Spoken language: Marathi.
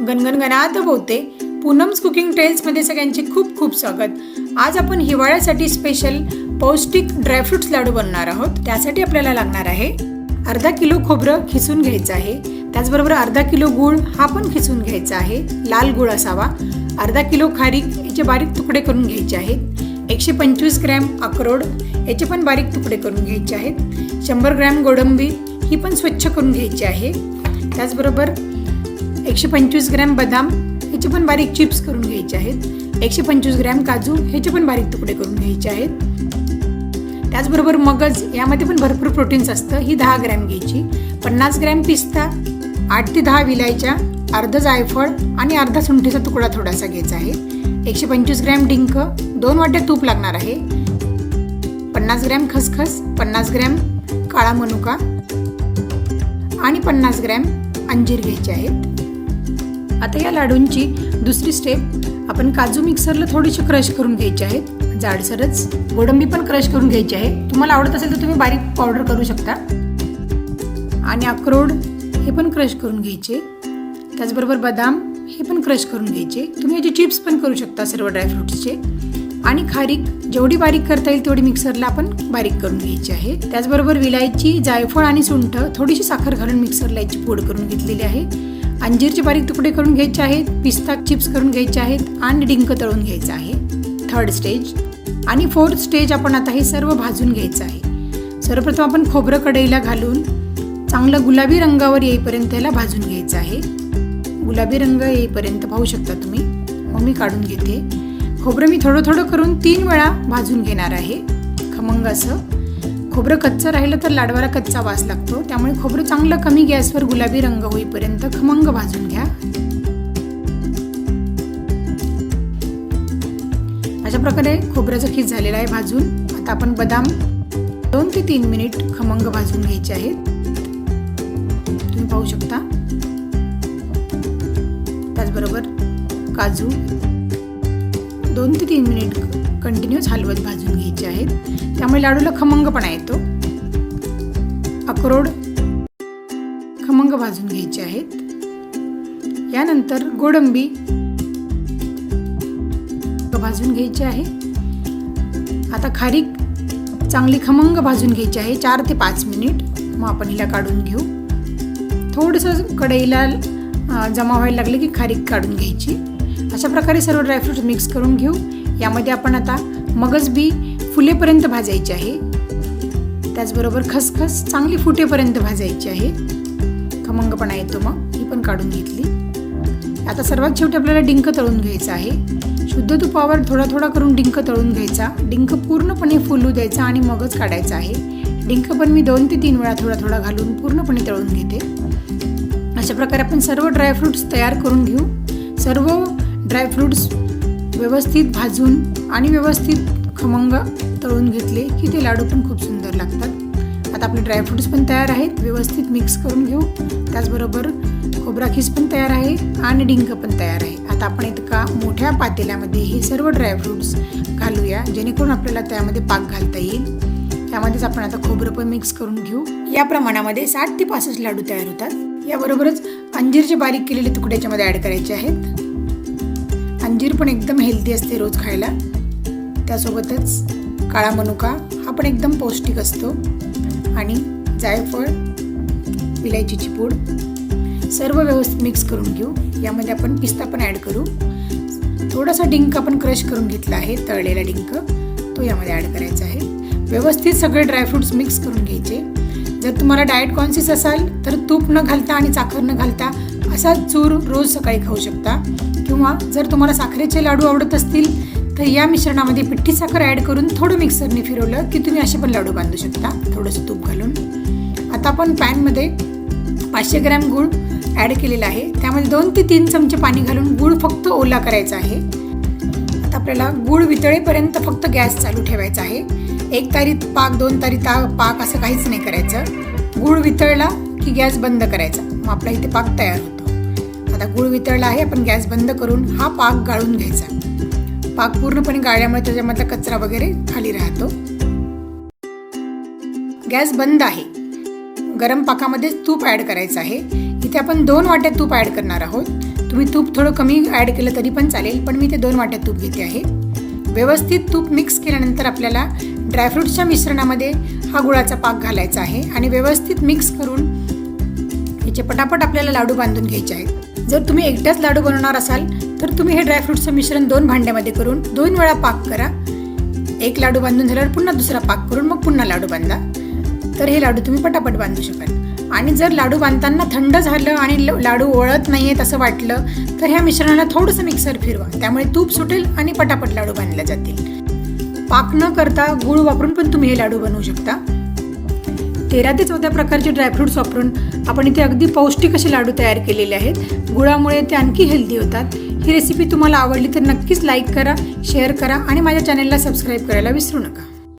गणगणगणात बोलते पूनम्स कुकिंग ट्रेल्समध्ये सगळ्यांचे खूप खूप स्वागत. आज आपण हिवाळ्यासाठी स्पेशल पौष्टिक ड्रायफ्रुट्स लाडू बनवणार आहोत. त्यासाठी आपल्याला लागणार आहे अर्धा किलो खोबरं खिसून घ्यायचं आहे. त्याचबरोबर अर्धा किलो गूळ हा पण खिसून घ्यायचा आहे. लाल गूळ असावा. अर्धा किलो खारीक याचे बारीक तुकडे करून घ्यायचे आहेत. एकशे पंचवीस ग्रॅम अक्रोड याचे पण बारीक तुकडे करून घ्यायचे आहेत. शंभर ग्रॅम गोडंबी ही पण स्वच्छ करून घ्यायची आहे. त्याचबरोबर एकशे पंचवीस ग्रॅम बदाम ह्याचे पण बारीक चिप्स करून घ्यायचे आहेत. एकशे पंचवीस ग्रॅम काजू ह्याचे पण बारीक तुकडे करून घ्यायचे आहेत. त्याचबरोबर मगज यामध्ये पण भरपूर प्रोटीन्स असतं ही दहा ग्रॅम घ्यायची. पन्नास ग्रॅम पिस्ता आठ ते दहा विलायच्या अर्ध जायफळ आणि अर्धा सुंठीचा तुकडा थोडासा घ्यायचा आहे. एकशे पंचवीस ग्रॅम डिंक दोन वाट्या तूप लागणार आहे. पन्नास ग्रॅम खसखस पन्नास ग्रॅम काळा मनुका आणि पन्नास ग्रॅम अंजीर घ्यायचे आहेत. आता या लाडूंची दुसरी स्टेप आपण काजू मिक्सरला थोडीशी क्रश करून घ्यायची आहेत जाडसरच गोडंबी पण क्रश करून घ्यायची आहे. तुम्हाला आवडत असेल तर तुम्ही बारीक पावडर करू शकता. आणि अक्रोड हे पण क्रश करून घ्यायचे. त्याचबरोबर बदाम हे पण क्रश करून घ्यायचे. तुम्ही याचे चिप्स पण करू शकता सर्व ड्रायफ्रुट्सचे आणि खारीक जेवढी बारीक करता येईल तेवढी मिक्सरला आपण बारीक करून घ्यायची आहे. त्याचबरोबर विलायची जायफळ आणि सुंठ थोडीशी साखर घालून मिक्सरला याची पूड करून घेतलेली आहे. अंजीरचे बारीक तुकडे करून घ्यायचे आहेत पिस्ता चिप्स करून घ्यायचे आहेत आणि डिंक तळून घ्यायचं आहे. थर्ड स्टेज आणि फोर्थ स्टेज आपण आता हे सर्व भाजून घ्यायचं आहे. सर्वप्रथम आपण खोबरं कढईला घालून चांगलं गुलाबी रंगावर येईपर्यंत याला भाजून घ्यायचं आहे. गुलाबी रंग येईपर्यंत पाहू शकता तुम्ही. मग मी काढून घेते. खोबरं मी थोडं थोडं करून तीन वेळा भाजून घेणार आहे. खमंग असं. खोबरं कच्चं राहिलं तर लाडवाला कच्चा वास लागतो. त्यामुळे खोबरं चांगलं कमी गॅसवर गुलाबी रंग होईपर्यंत खमंग भाजून घ्या. अशा प्रकारे खोबऱ्याचं खीस झालेलं आहे भाजून. आता आपण बदाम दोन ते तीन मिनिट खमंग भाजून घ्यायचे आहेत. तुम्ही पाहू शकता. त्याचबरोबर काजू दोन ते तीन मिनिट कंटिन्यूस हलवत भाजून घ्यायचे आहेत. त्यामुळे लाडूला खमंगपणा येतो. अक्रोड खमंग भाजून घ्यायचे आहेत. यानंतर गोडंबी भाजून घ्यायची आहे. आता खारीक चांगली खमंग भाजून घ्यायची आहे. चार ते पाच मिनिट. मग आपण हिला काढून घेऊ. थोडंसं कढईला जमा व्हायला लागले की खारीक काढून घ्यायची. अशा प्रकारे सर्व ड्रायफ्रूट्स मिक्स करून घेऊ. यामध्ये आपण आता मगज बी फुलेपर्यंत भाजायचे आहे. त्याचबरोबर खसखस चांगली फुटेपर्यंत भाजायची आहे. खमंगपणा येतो मग ही पण काढून घेतली. आता सर्वात शेवटी आपल्याला डिंक तळून घ्यायचं आहे. शुद्ध तुपावर थोडा थोडा करून डिंक तळून घ्यायचा. डिंक पूर्णपणे फुलू द्यायचा आणि मगच काढायचा आहे. डिंक पण मी दोन ते तीन वेळा थोडा थोडा घालून पूर्णपणे तळून घेते. अशा प्रकारे आपण सर्व ड्रायफ्रूट्स तयार करून घेऊ. सर्व ड्रायफ्रूट्स व्यवस्थित भाजून आणि व्यवस्थित खमंग तळून घेतले की ते लाडू पण खूप सुंदर लागतात. आता आपले ड्रायफ्रूट्स पण तयार आहेत. व्यवस्थित मिक्स करून घेऊ. त्याचबरोबर खोबरा खीस पण तयार आहे आणि डिंक पण तयार आहे. आता आपण इतका मोठ्या पातेल्यामध्ये हे सर्व ड्रायफ्रूट्स घालूया जेणेकरून आपल्याला त्यामध्ये पाक घालता येईल. त्यामध्येच आपण आता खोबरं पण मिक्स करून घेऊ. या प्रमाणामध्ये साठ ते पासष्ट लाडू तयार होतात. याबरोबरच अंजीरचे बारीक केलेले तुकड्याच्यामध्ये ॲड करायचे आहेत. अंजीर पण एकदम हेल्दी असते रोज खायला. त्यासोबतच काळा मनुका हा पण एकदम पौष्टिक असतो. आणि जायफळ विलायचीची पूड सर्व व्यवस्थित मिक्स करून घेऊ. यामध्ये आपण पिस्ता पण ॲड करू. थोडासा डिंक आपण क्रश करून घेतला आहे तळलेला डिंक. तो यामध्ये ॲड करायचा आहे. व्यवस्थित सगळे ड्रायफ्रुट्स मिक्स करून घ्यायचे. जर तुम्हाला डाएट कॉन्शियस असाल तर तूप न घालता आणि साखर न घालता असा चूर रोज सकाळी खाऊ शकता. किंवा जर तुम्हाला साखरेचे लाडू आवडत असतील तर या मिश्रणामध्ये पिठ्ठी साखर ॲड करून थोडं मिक्सरने फिरवलं की तुम्ही असे पण लाडू बांधू शकता. थोडंसं तूप घालून. आता आपण पॅनमध्ये पाचशे ग्रॅम गूळ ॲड केलेला आहे. त्यामध्ये दोन ते तीन चमचे पाणी घालून गूळ फक्त ओला करायचा आहे. आता आपल्याला गूळ वितळेपर्यंत फक्त गॅस चालू ठेवायचा आहे. एक तारीत पाक दोन तारी ता पाक असं काहीच नाही करायचं. गूळ वितळला की गॅस बंद करायचा. मग आपला इथे पाक तयार होतो. आता गूळ वितळला आहे आपण गॅस बंद करून हा पाक गाळून घ्यायचा. पाक पूर्णपणे गाळल्यामुळे त्याच्यामधला कचरा वगैरे खाली राहतो. गॅस बंद आहे. गरम पाकामध्ये तूप ॲड करायचं आहे. इथे आपण दोन वाट्या तूप ॲड करणार आहोत. तुम्ही तूप थोडं कमी ॲड केलं तरी पण चालेल पण मी ते दोन वाट्या तूप घेते आहे. व्यवस्थित तूप मिक्स केल्यानंतर आपल्याला ड्रायफ्रूट्सच्या मिश्रणामध्ये हा गुळाचा पाक घालायचा आहे आणि व्यवस्थित मिक्स करून याचे पटापट आपल्याला लाडू बांधून घ्यायचे आहेत. जर तुम्ही एकट्याच लाडू बनवणार असाल तर तुम्ही हे ड्रायफ्रूटचं मिश्रण दोन भांड्यामध्ये करून दोन वेळा पाक करा. एक लाडू बांधून झाल्यावर पुन्हा दुसरा पाक करून मग पुन्हा लाडू बांधा. तर हे लाडू तुम्ही पटापट बांधू शकाल. आणि जर लाडू बांधताना थंड झालं आणि ल- लाडू वळत नाही आहेत असं वाटलं तर ह्या मिश्रणाला थोडंसं मिक्सर फिरवा. त्यामुळे तूप सुटेल आणि पटापट लाडू बांधले जातील. पाक न करता गूळ वापरून पण तुम्ही हे लाडू बनवू शकता. तेरा ते चौदा प्रकारचे ड्रायफ्रुट्स वापरून आपण इथे अगदी पौष्टिक असे लाडू तयार केलेले आहेत. गुळामुळे ते आणखी हेल्दी होतात. ही रेसिपी तुम्हाला आवडली तर नक्कीच लाईक करा शेअर करा आणि माझ्या चॅनलला सबस्क्राईब करायला विसरू नका.